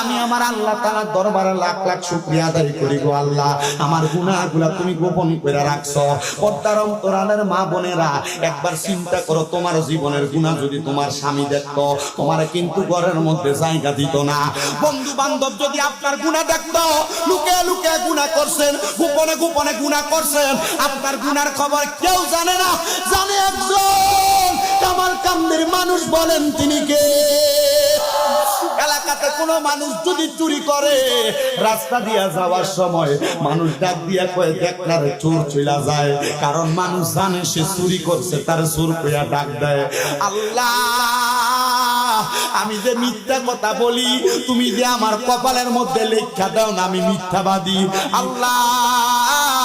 আমি আমার আল্লাহ তাআলার দরবারে লাখ লাখ শুকরিয়া আদায় করি গো আল্লাহ। আমার গুনাহগুলা তুমি গোপন করে রাখছো। পর্দার অন্তরালের মা বোনেরা, একবার চিন্তা করো, তোমার জীবনের গুনাহ যদি তোমার স্বামী দেখতো, তোমার কিন্তু ঘরের মধ্যে জায়গা দিত না। বন্ধু বান্ধব যদি আপনার গুনাহ দেখতো, লুকে লুকে গুনাহ করছেন, গোপনে গোপনে গুনাহ করছেন, আপনার গুনার খবর কেউ জানে না। জানে একজন, কামাল কামদের মানুষ বলেন, তিনি কে? কোনো মানুষ যদি চুরি করে, রাস্তা দিয়া যাওয়ার সময় মানুষ ডাক দিয়া কয়ে, দেখ না চোর চইলা যায়। কারণ মানুষ জানে সে চুরি করছে, তার চোর কইয়া ডাক দেয়। আল্লাহ, আমি যে মিথ্যা কথা বলি, তুমি যে আমার কপালের মধ্যে লেখা দাও না, আমি মিথ্যাবাদী। আল্লাহ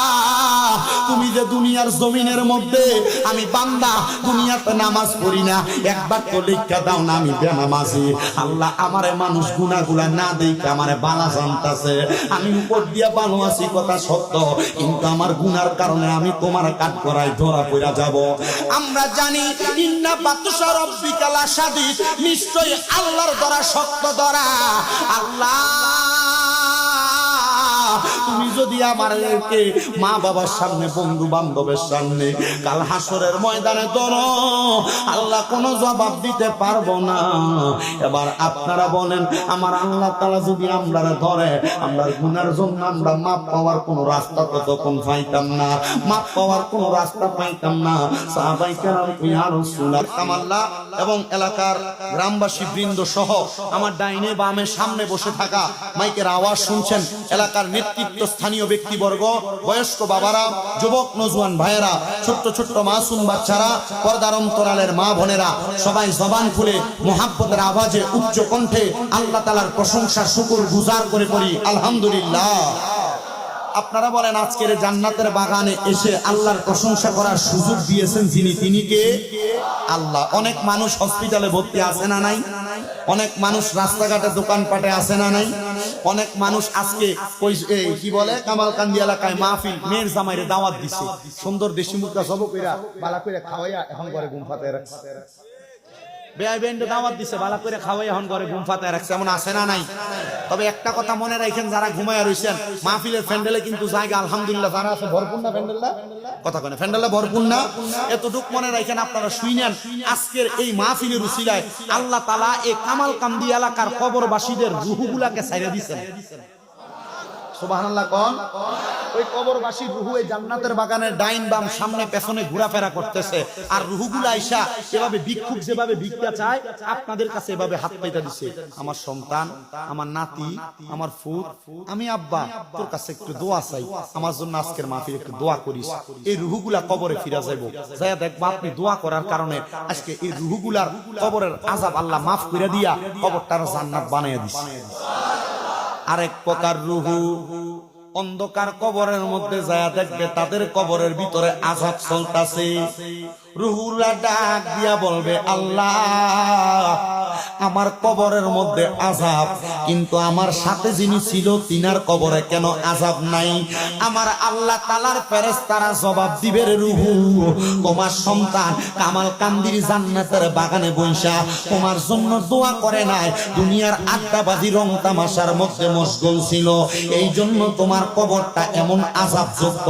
তুমি যে দুনিয়ার জমিনের মধ্যে, আমি বান্দা, দুনিয়াতে নামাজ পড়ি না। একবার তো লেখা দাও না, আমি বেনামাজি। আল্লাহ আমারে মানুষ গুনাগুলা না দেখে আমারে বালা জানতাছে। আমি উপর দিয়া বানো আছি, কথা সত্য। কিন্তু আমার গুনার কারণে আমি তোমার কাঠ করায় ধরা পড়া যাব। আমরা জানি, ইন্না বাতুসা রব্বিকালা সাদিদ নিশ্চয়ই আল্লাহর দ্বারা সত্য দ্বারা আল্লাহ! যদি আমাদেরকে মা বাবার সামনে বন্ধু বান্ধবের সামনে কাল হাসরের ময়দানে ধরো আল্লাহ কোনো জবাব দিতে পারব না। এবার আপনারা বলেন, আমার আল্লাহ তালা যদি আমরা ধরে আমরা গুনার জন্য আমরা মাপ পাওয়ার কোনো রাস্তা তো তখন পাইতাম না। মাপ পাওয়ার কোনো রাস্তা পাইতাম না। এবং এলাকার গ্রামবাসী বৃন্দ সহ আমার ডাইনে বামে সামনে বসে থাকা মাইকের আওয়াজ শুনছেন, এলাকার নেতৃত্ব স্থানীয় ব্যক্তিবর্গ, বয়স্ক বাবারা, যুবক, নজওয়ান ভাইয়েরা, ছোট্ট ছোট্ট মাসুম বাচ্চারা, পর্দার অন্তরালের মা বোনেরা, সবাই জবান খুলে মোহাব্বতের আওয়াজে উচ্চ কণ্ঠে আল্লাহ তালার প্রশংসা, শুকুর গুজার করে করি আলহামদুলিল্লাহ। আপনারা বলেন, আজকের জান্নাতের বাগানে এসে আল্লাহর প্রশংসা করার সুযোগ দিয়েছেন যিনি। তিনি কে? আল্লাহ। অনেক মানুষ হসপিটালে ভর্তি আছে না নাই? অনেক মানুষ রাস্তাঘাটে দোকানপাটে আছে না নাই? অনেক মানুষ আজকে ওই কি বলে, কামালকান্দি এলাকায় মাহফিল, মেয়ের জামাইরে দাওয়াত দিছে। সুন্দর দেশি মুরগা সব কইরা, বালা কইরা খাওয়াইয়া এখন করে ঘুম রাখছে। বেআই বেন্ডে দিছে করে এখন ঘরে ঘুম না নাই? তবে একটা কথা মনে রাখেন, যারা কিন্তু আলহামদুলিল্লাহ, যারা ভরপুর কথা ভরপুর না? মনে রাখেন আপনারা আজকের এই মাহফিলের উসিলায় আল্লাহ তালা এই কামাল কান্দি এলাকার কবরবাসীদের রুহুগুলাকে ছাইরে দিছেন। আপনাদের কাছে এভাবে হাত দিছে। আমার সন্তান, আমার নাতি, আমার ফুট আমি আব্বা, তোর কাছে একটু দোয়া চাই। আমার জন্য আজকের মাহফিল একটু দোয়া করিস। এই রুহুগুলা কবরে ফিরা যাইব। দেখবা আপনি দোয়া করার কারণে আজকে এই রুহুগুলার কবরের আজাব আল্লাহ মাফ করে দিয়া কবরটার জান্নাত বানাইয়া দিছে। আরেক প্রকার রুহু। অন্ধকার কবরের মধ্যে যায় দেখবে তাদের কবরের ভিতরে আজাদ চলতাছে। রুহুরা ডাক দিয়া বলবে, আল্লাহ, আমার কবরের মধ্যে আজাব কিন্তু আমার সাথে যিনি ছিল তিনার কবরে কেন আজাব নাই? আমার আল্লাহ তালার ফেরেস তারা জবাব দিবে রুহু, তোমার সন্তান কামাল কান্দির জান্নাতের বাগানে বৈশা তোমার জন্য দোয়া করে নাই। দুনিয়ার আড্ডাবাজি রং তামাশার মধ্যে মশগুল ছিল। এই জন্য তোমার কবরটা এমন আজাবযুক্ত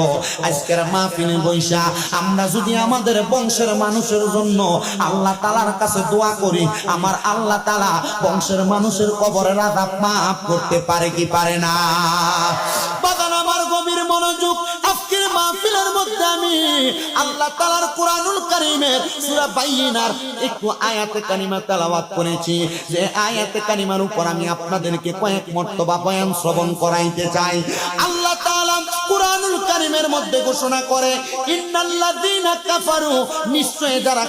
আজকের মাহফিলে বৈশা আমরা যদি আমাদের বংশের মানুষের জন্য আল্লাহ তালার কাছে দোয়া করি। আমার আল্লাহ তালা বংশের মানুষের কবরের আজাব মাফ করতে পারে কি পারে না? বাগান আমার গভীর মনোযোগ আল্লাহ তালার কোরআনুল সূরা বাইয়িনার একটু তেলাওয়াত করেছি। যে আয়াতে কারিমার উপর আমি আপনাদেরকে কয়েক মর্তবা বয়ান শ্রবণ করাইতে চাই। আল্লাহ কারিমের মধ্যে ঘোষণা করে নিশ্চয় যারা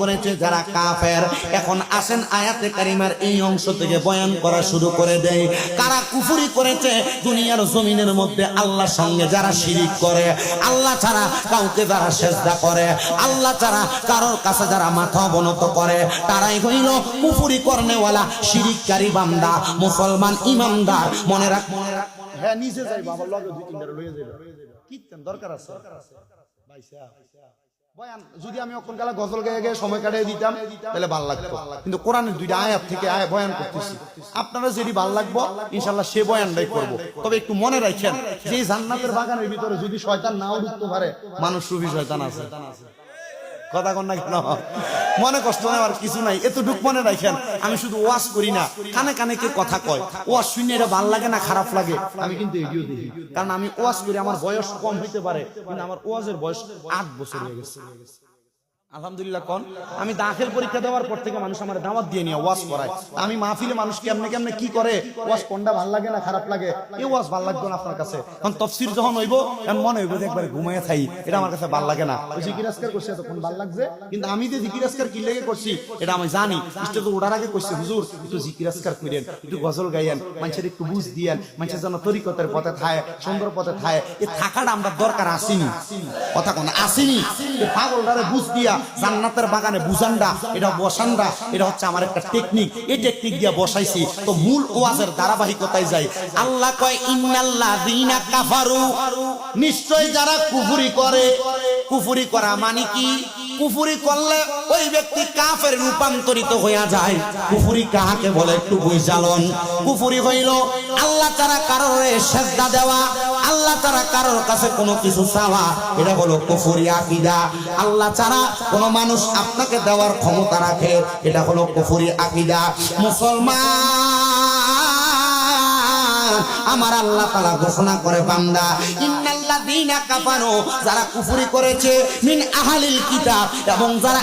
করেছে, যারা কাফের। এখন আসেন আয়াতে কারিমার এই অংশ থেকে বয়ান করা শুরু করে দেয়। কারা করেছে, দুনিয়ার জমিনের মধ্যে সঙ্গে যারা শিরিক করে, আল্লাহ ছাড়া কাউকে যারা সেজদা করে, আল্লাহ ছাড়া কারোর কাছে যারা মাথা অবনত করে, তারাই হইল কুফুরি করনেওয়ালা, শিরিককারী বান্দা, মুসলমান ইমানদার। মনে রাখ মনে রাখ হ্যাঁ নিচে যাই বাবা লগে দুই তিনটা লয়ে যাবে কীর্তন দরকার আছে? ভাইসা যদি আমি অক্ষণ কালা গজল গায়ে গিয়ে সময় কাটিয়ে দিতাম তাহলে ভালো লাগতো। কিন্তু কোরআনের দুইটা আয়াত থেকে আয় বয়ান করতেছি। আপনারা যেটি ভালো লাগবো ইনশাল্লাহ সে বয়ানটাই করব। তবে একটু মনে রাখেন যে জান্নাতের বাগানের ভিতরে যদি শয়তান নাও ঢুকতে পারে মানুষ রুবি শয়তান আছে। কথা কন না কেন? মনে কষ্ট নেওয়ার কিছু নাই। এতটুক মনে রাখেন, আমি শুধু ওয়াশ করি না, কানে কানে কে কথা কয়। ওয়াশ শুনে এটা ভালো লাগে না, খারাপ লাগে? আমি কিন্তু এগিয়ে দেখি। কারণ আমি ওয়াশ করি, আমার বয়স কম হইতে পারে, কিন্তু আমার ওয়াজের বয়স আট বছর হয়ে গেছে। আলহামদুলিল্লাহ, কোন। আমি দাখিল পরীক্ষা দেওয়ার পর থেকে মানুষ আমার দাওয়াত দিয়ে নিয়ে ওয়াজ করায়। আমি মাহফিলে মানুষ কেমনে কেমনে কি করে, ওয়াজ কোনটা ভালো লাগে না খারাপ লাগে এই ওয়াজ ভালো লাগবে না আপনার কাছে। কারণ তফসির যখন হইব এমন মনে হইব যে একবার ঘুমাইয়া থাই, এটা আমার কাছে ভালো লাগে না। ওই জিকির আজকার করছি এতক্ষণ ভালো লাগছে, কিন্তু আমি যে জিকির আজকার কি লেগে করছি, এটা আমি জানি। ইষ্ট তো ওটার আগে করছি হুজুর, একটু জিকির আজকার করেন, একটু গজল গাইয়েন, মানুষের একটু বুঝ দিয়েন, মানুষের জন্য তরিকতের পথে থায়, সুন্দর পথে থায়। এ থাকাটা আমরা দরকার আসেনি। কথা কোন, আসেনি। পাগলটারে বুঝ দিয়া জান্নাতের বাগানে বুঝান্ডা, এটা বসানডা, এটা হচ্ছে আমার একটা টেকনিক এই টেকনিক দিয়ে বসাইছি, তো মূল ওয়াজের ধারাবাহিকতায় যাই। আল্লাহ কয়, ইন্নাল্লাযীনা কাফারু। নিশ্চয় যারা কুফরি করে, কুফরি করা মানে কি? কুফুরি করলে ওই ব্যক্তি কাফের রূপান্তরিত হইয়া যায়। কুফুরি কাহাকে বলে একটু বুঝালন কুফুরি হইল, আল্লাহ তারা কারোর সেজদা দেওয়া, আল্লাহ তারা কারোর কাছে কোনো কিছু চাওয়া। এটা হলো কুফুরি আকিদা। আল্লাহ ছাড়া কোন মানুষ আপনাকে দেওয়ার ক্ষমতা রাখে, এটা হলো কুফুরি আকিদা। মুসলমান, আমার আল্লাহ তারা ঘোষণা করে বান্দা যারা করেছে, মিন আহলিল কিতাব, এবং যারা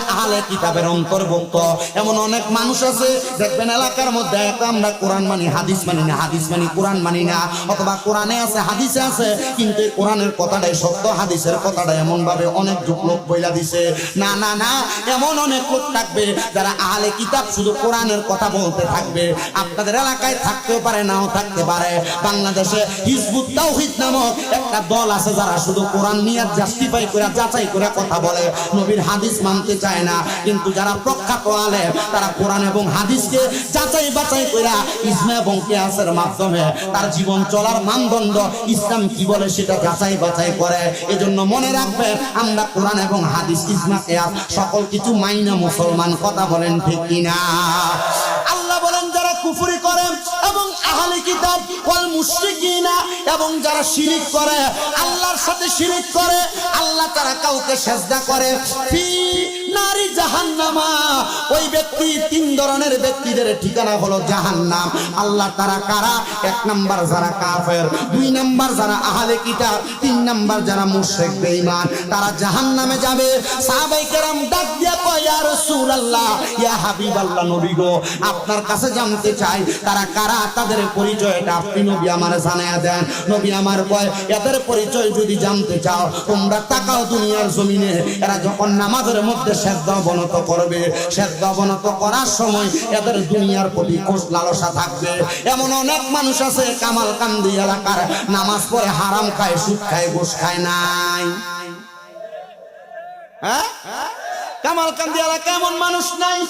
কিতাবের অন্তর্ভুক্ত। এমন অনেক মানুষ আছে, দেখবেন এলাকার মধ্যে আমরা কোরআন মানি, হাদিস মানি না, হাদিস মানি, কোরআন মানি না, অথবা কোরআনে আছে, হাদিসে আছে, কিন্তু কোরআনের কথাটাই সত্য, হাদিসের কথাটা এমন ভাবে অনেক যুগ লোক বইলা দিছে। না না না, এমন অনেক লোক থাকবে, যারা আহলে কিতাব শুধু কোরআনের কথা বলতে থাকবে। আপনাদের এলাকায় থাকতেও পারে, নাও থাকতে পারে। বাংলাদেশে হিজবুত তাওহীদ নামক একটা দল আছে যারা শুধু কোরআন নিয়ে জাস্টিফাই করে যাচাই করে কথা বলে। নবীর হাদিস মানতে চায় না। কিন্তু যারা প্রখ্যাত আলেম, তারা কোরআন এবং হাদিসকে যাচাই বাছাই করে ইসমা এবং কিয়াসের মাধ্যমে তার জীবন চলার মানদণ্ড ইসলাম কি বলে সেটা যাচাই বাছাই করে। এজন্য মনে রাখবে আমরা কোরআন এবং হাদিস, ইসমা কিয়াস সকল কিছু মাইনা মুসলমান, কথা বলেন ঠিক কিনা? কুফরি করে এবং আহলে কিতাব ওয়াল মুশরিকিনা এবং যারা শিরিক করে, আল্লাহর সাথে শিরিক করে, আল্লাহ তারা কাউকে সেজদা করে। ফি নারী জাহান্নামা। ওই ব্যক্তি তিন ধরনের ব্যক্তিদের ঠিকানা হলো জাহান্নাম। আল্লাহ তারা কারা? এক নাম্বার যারা কাফের, দুই নাম্বার যারা আহলে কিতাব, তিন নাম্বার যারা মুশরিক, বেঈমান। তারা জাহান্নামে যাবে। সাহাবাই কেরাম ডাক দিয়া কয়, ইয়া রাসূলুল্লাহ, ইয়া হাবিবাল্লাহ নবী গো, আপনার কাছে জানতে চাই, তারা কারা? তাদের পরিচয়টা আপনি নবী আমার জানায়া দেন। নবী আমার কয়, এদের পরিচয় যদি জানতে চাও, তোমরা তাকাও দুনিয়ার জমিনে। এরা যখন নামাজের মধ্যে অবনত করবে। অবনত করার সময় এদের দুনিয়ার প্রতি কোষ লালসা থাকবে। এমন অনেক মানুষ আছে, কামাল কান্দি এলাকার। নামাজ পড়ে হারাম খায়, সুদ খায়, ঘুষ খায় নাই। হ্যাঁ? কামাল কান্দি এলাকা এমন মানুষ নাই।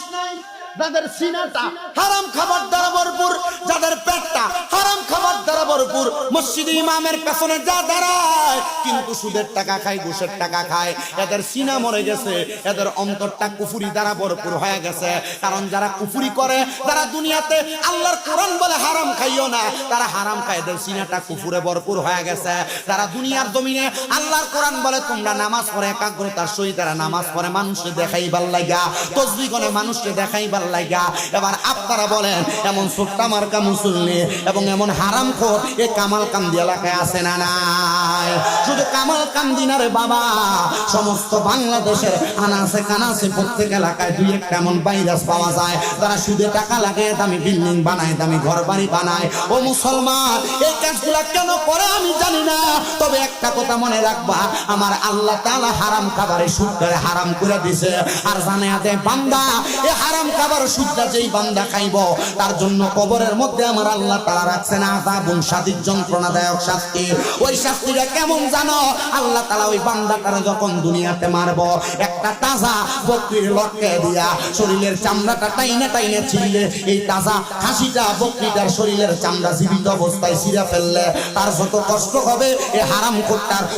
যাদের সিনাটা হারাম খাবার দ্বারা ভরপুর, যাদের পেটটা হারাম খাবার দ্বারা ভরপুর, মসজিদ ইমামের পেছনে যা দাঁড়ায়, কিন্তু সুদের টাকা খায়, ঘুষের টাকা খায়, এদের সিনা মরে গেছে, এদের অন্তরটা কুফুরি দ্বারা ভরপুর হয়ে গেছে। কারণ যারা কুফুরি করে, তারা দুনিয়াতে আল্লাহর কোরআন বলে হারাম খাইও না। তারা হারাম খায়, এদের সিনাটা কুফুরে ভরপুর হয়ে গেছে। তারা দুনিয়ার জমিনে আল্লাহর কোরআন বলে, তোমরা নামাজ পড়ে একাগ্রতার সহিত তারা নামাজ পড়ে মানুষকে দেখাইবার লাগা তসবি করে মানুষকে দেখাইবার লাগা এবার আপনারা বলেন, এমন ছোট্টা মার্কা মুসল্লি এবং এমন হারাম খোর, এ কামাল কান্দি এলাকায় আছে না নাই? শুধু কামাল কান্দি না রে বাবা, সমস্ত বাংলাদেশের আনাসে কানাসে প্রত্যেক এলাকায় দুই একটা এমন ভাইরাস পাওয়া যায়। তারা সুদে টাকা লাগে, দামি বিল্ডিং বানায়, দামি ঘর বাড়ি বানায়। ও মুসলমান, এই কাজগুলা কেন করে আমি জানি না। তবে একটা কথা মনে রাখবা, আমার আল্লাহ তাআলা হারাম খাবারে সুদ করে হারাম করে দিছে। আর জানে আদে বান্দা, এ হারাম খাবার সুদটা যেই বান্দা খাইব, তার জন্য কবরের মধ্যে আমার আল্লাহ তারা রাখছেন আযাবুন সাদির যন্ত্রণাদায়ক শাস্তি। ওই শাস্তিটা কেমন জানো? আল্লাহ তালা ওই বান্দাটারে যখন দুনিয়াতে মারব একটা একটা তাজা বকরির লটকে দিয়া শরীরের চামড়াটা টাইনে টাইনে এই তাজা খাসিটা বকরিটার শরীরের চামড়া জীবিত অবস্থায় ফেললে। তার যত কষ্ট হবে, এ হারাম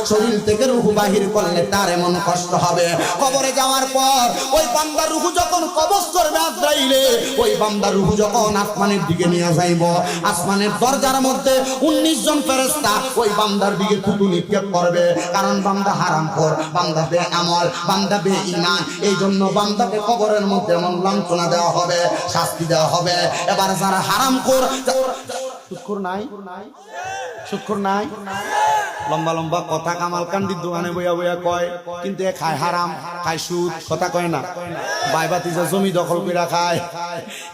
শরীর থেকে রুহু বাহির করলে তার এমন কষ্ট হবে। কবরে যাওয়ার পর ওই বান্দার রুহু যখন কবজ করবে আজরাইলে ওই বান্দার রুহু যখন আসমানের দিকে নিয়ে যাইব, আসমানের দরজার মধ্যে উনিশ জন ফেরেস্তা ওই বান্দার দিকে থুতু নিক্ষেপ করবে। কারণ বান্দা হারাম কর বান্দা বে আমল বান্দা বে ইমান এই জন্য বান্দাকে কবরের মধ্যে এমন লাঞ্ছনা দেওয়া হবে, শাস্তি দেওয়া হবে। এবার যারা হারাম কর শুক্র নাই? শুক্র নাই? লম্বা লম্বা কথা কামাল কান্দির দোকানে বইয়া বইয়া কয়, কিন্তু এ খায় হারাম, খায় সুদ, কথা কয় না। বাইবাতি যে জমি দখল করে খায়।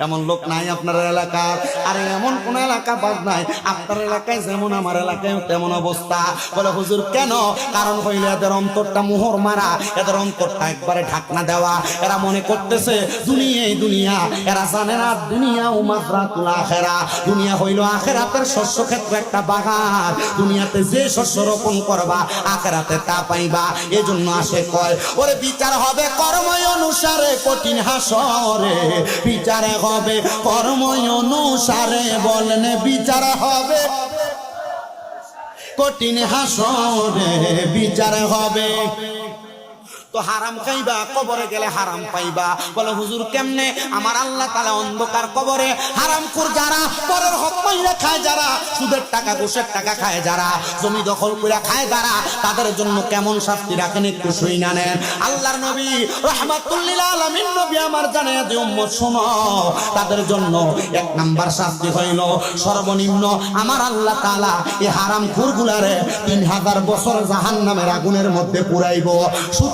এমন লোক নাই আপনার এলাকার। আরে এমন কোন এলাকা বাদ নাই। আপনার এলাকায় যেমন আমার এলাকায় তেমন অবস্থা। বলে, হুজুর, কেন? কারণ হইলে এদের অন্তরটা মোহর মারা। এদের অন্তরটা একবারে ঢাকনা দেওয়া। এরা মনে করতেছে দুনিয়াই দুনিয়া। এরা জানে না দুনিয়া ও মাজরাতুল আখেরা। দুনিয়া হইল আখেরাতের শস্য ক্ষেত্র একটা বাগান। দুনিয়াতে যে শস্য রোপণ করবা, আখরাতে তা পাইবা। এজন্য আসে কয়, ওরে বিচার হবে কর্ম অনুসারে কঠিন হাসরে। বিচারে হবে কর্ম অনুসারে, বলেন বিচার হবে কঠিন হাসরে। বিচার হবে তো হারাম খাইবা, কবরে গেলে হারাম পাইবা। বলে, হুজুর, কেমনে? আমার আল্লাহ তালা অন্ধকার কবরে হারাম কুর যারা, পরের হক মাইরা খায় যারা, সুদের টাকা, ঘুষের টাকা খায় যারা, জমি দখল করে খায় যারা, তাদের জন্য কেমন শাস্তি রাখেন একটু শুই না নেন। আল্লাহর নবী রহমাতুল্লিল আলামিন, নবী আমার জানে যে উম্মত, শোনো, তাদের জন্য এক নাম্বার শাস্তি হইল, সর্বনিম্ন আমার আল্লাহ তাআলা এই হারাম খুরগুলারে তিন হাজার বছর জাহান নামের আগুনের মধ্যে পুরাইব। সুদ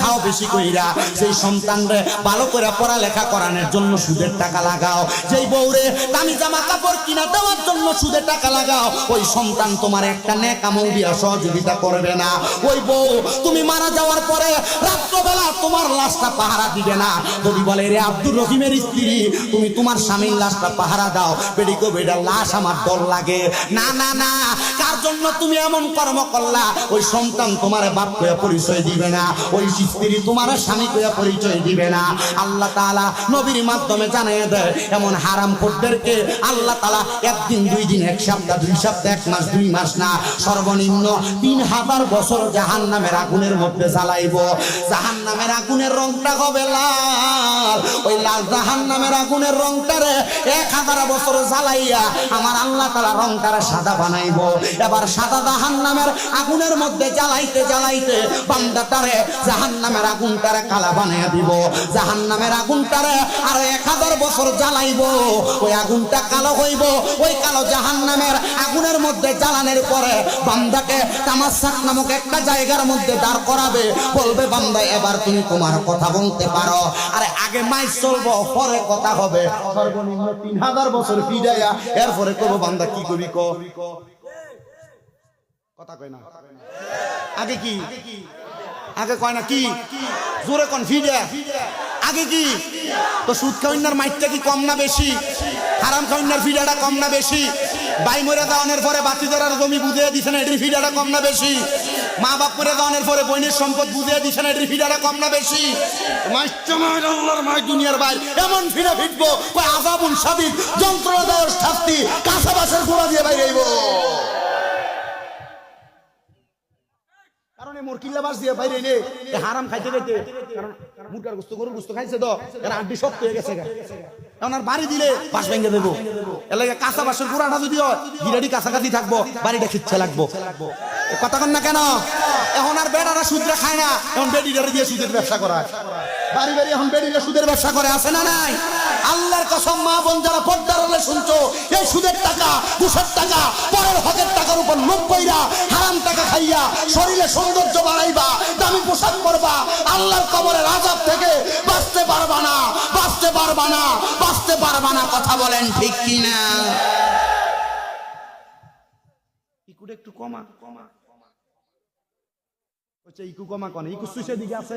খাও বেশি কইরা। সেই সন্তানরে ভালো করে পড়ালেখা করানোর জন্য সুদের টাকা লাগাও। যেই বউরে দামি জামা কাপড় কিনা দেওয়ার জন্য সুদের টাকা লাগাও। ওই সন্তান তোমার একটা নেক আমল দিয়া সহযোগিতা করবে না। ওই বউ, তুমি মারা যাওয়ার পরে রাত্রবেলা তোমার লাশটা পাহারা দিবে না। যদি বলে, রে আব্দুর রহিমের স্ত্রী, তুমি তোমার স্বামীর লাশটা পাহারা দাও। বেডিকো বেডার লাশ আমার ডর লাগে। না না না, কার জন্য তুমি এমন কর্ম করলা? ওই সন্তান তোমার বাপ পরিচয় দিবে না। ওই স্ত্রী তোমার স্বামী করে পরিচয় দিবে না। আল্লাহ তাআলা নবীর মাধ্যমে দেয়, এমন হারাম খোরদেরকে আল্লাহ তাআলা একদিন, দুই দিন, এক সপ্তাহ, দুই সপ্তাহ, এক মাস, দুই মাস না, সর্বনিম্ন তিন হাজার বছর জাহান নামের আগুনের মধ্যে জ্বালাইব। জাহান নামের আগুনের রংটা হবে লাল। ওই লাল জাহান নামের আগুনের রংটারে এক হাজার বছর জ্বালাইয়া আমার আল্লাহ তালা রংটারে সাদা বানাইব। এবার সাদা জাহান নামের আগুনের মধ্যে জ্বালাইতে জ্বালাইতে জাহান নামের আগুনটারে কালা বানিয়ে দিব। জাহান নামের আগুনটারে আর এক হাজার বছর জ্বালাইব। ওই আগুনটা কালো হইব। ওই কালো জাহান নামের আগুনের মধ্যে জ্বালানোর পরে বান্দাকে তামাশাক নামক একটা জায়গার মধ্যে দাঁড় করাবে। বলবে, বান্দা, এবার তুমি তোমার কথা বলতে পারো। আরে, আগে মাই চলবো, পরে কথা হবে। সর্বনিম্ন তিন হাজার বছর ফিরাইয়া এরপরে করব বান্দা, কি কবি ক? কথা কয় না? আগে কি? আগে কয় না কি? জোরে কোন, ফিরে আগে কি? তো সুদ খাওয়ার মাইটটা কি কম না বেশি? হারাম খাওয়ার ফিডাটা কম না বেশি? বাই মরে দাওয়ানের পরে বাতি ধরার জমি বুঝিয়ে দিছে না এটির ফিডাটা কম না বেশি? মা বাপ করে দাওয়ানের পরে বইনের সম্পদ বুঝিয়ে দিছে না এটির ফিডাটা কম না বেশি? আল্লাহর মাই দুনিয়ার ভাই এমন ফিরে ফিটবো কয় আজাবুন সাদিদ যন্ত্রণা দেওয়ার শাস্তি, কাঁচা গোড়া দিয়ে বাইরে কাছাকাছি থাকব, বাড়িটা লাগবো। না কেন? এখন আর সুদরা খায় না। এখন বেডিটারে দিয়ে সুদের ব্যবসা করায়। বাড়ি বাড়ি এখন বেডিরা সুদের ব্যবসা করে, আছে না নাই? আল্লাহর কসম, মা বোন যারা পর্দার হলে শুনছো, এই সুদের টাকা দুশোর টাকা, পরের হকের টাকার উপর লোভ কইরা, হারাম টাকা খাইয়া, শরীরে সৌন্দর্য বাড়াইবা, দামি পোশাক করবা আল্লাহর কবরের আজাব থেকে বাঁচতে পারবা না, বাঁচতে পারবা না, বাঁচতে পারবা না, কথা বলেন ঠিক কিনা? একটু কমা কমা ইকু কমা কনে, ইকু সুইসের দিকে আছে।